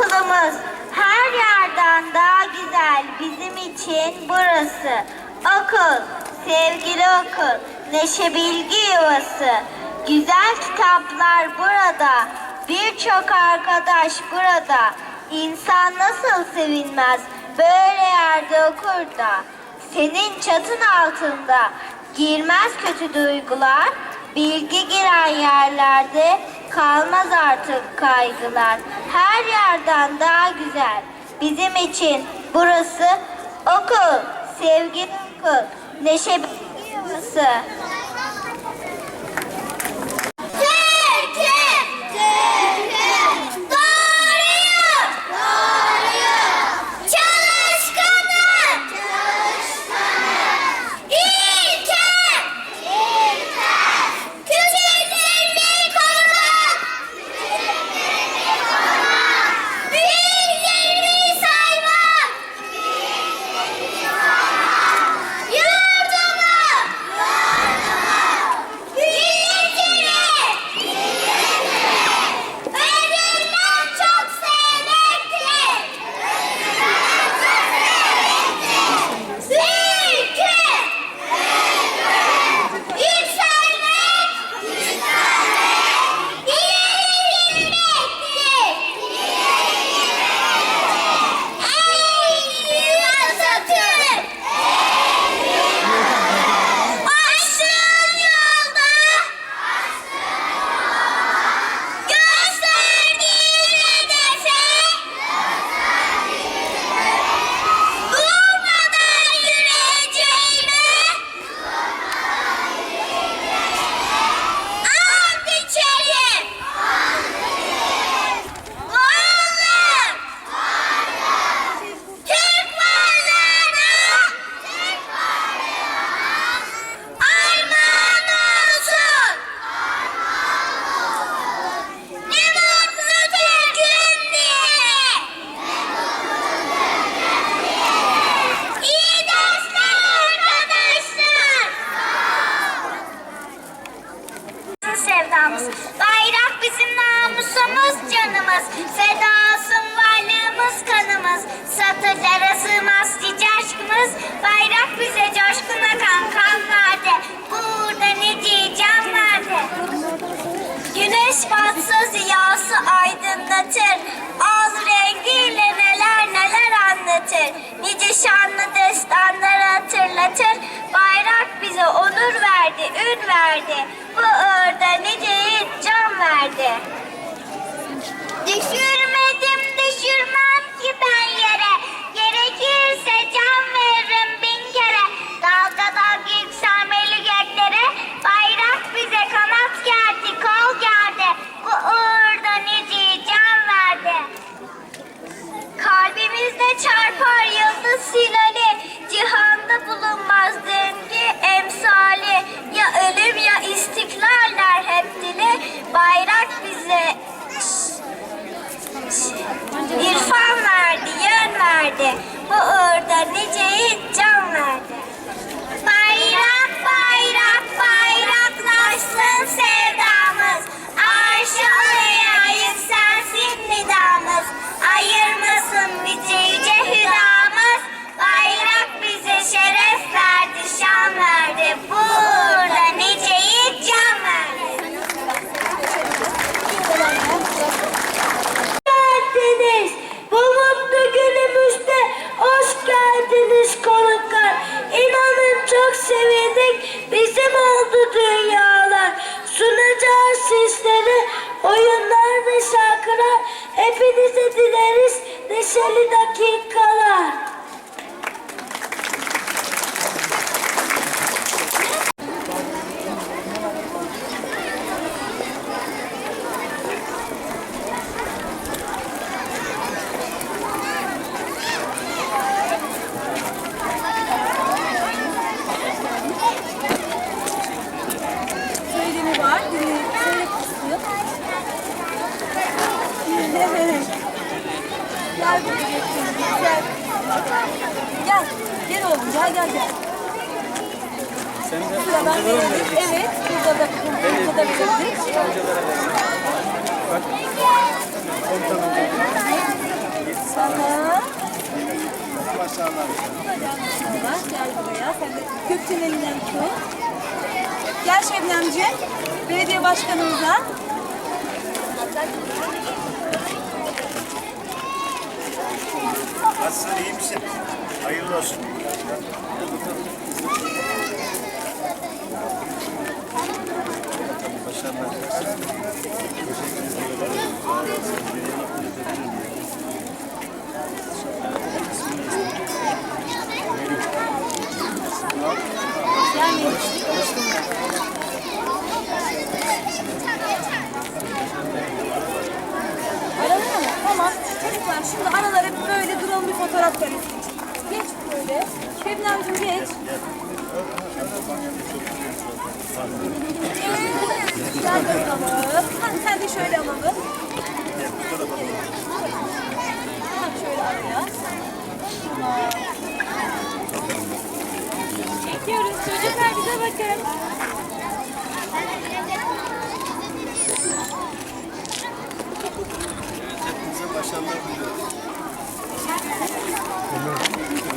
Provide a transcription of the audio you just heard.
Okulumuz her yerden daha güzel bizim için burası. Okul, sevgili okul, neşe bilgi yuvası. Güzel kitaplar burada, birçok arkadaş burada. İnsan nasıl sevinmez böyle yerde okur da. Senin çatın altında girmez kötü duygular, bilgi giren yerlerde kalmaz artık kaygılar. Her yerden daha güzel. Bizim için burası okul, sevgi okul, neşe yuvası. Verdi. Bu uğurda nice yiğit can verdi. Düşürmedim, uğurda Hepinize dileriz neşeli dakikalar. Gel buraya gel. Gel. Gel oğlum gel gel gel. Sen de amcalara mı vereceksin? Evet. Burada da burada da verecektik. Amcalara vereceksin. Bak. Komutanım. Sana. Maşallah. Maşallah. Gel buraya. Sen de Gökçen elinden tut. Gel Şebnemciğim. Belediye başkanımıza. Thank you. Nasılsın, iyi misin? Hayırlı olsun. Melih. Aralara mı? Tamam. Çocuklar şimdi aralara fotoğraf karesi için. Geç böyle. Şebnemciğim geç. Gel bakalım. Hadi sen de şöyle alalım. Tamam şöyle araya. Çekiyoruz. Çocuklar bize bakın. Hepinize başarılar diliyorum. 我们。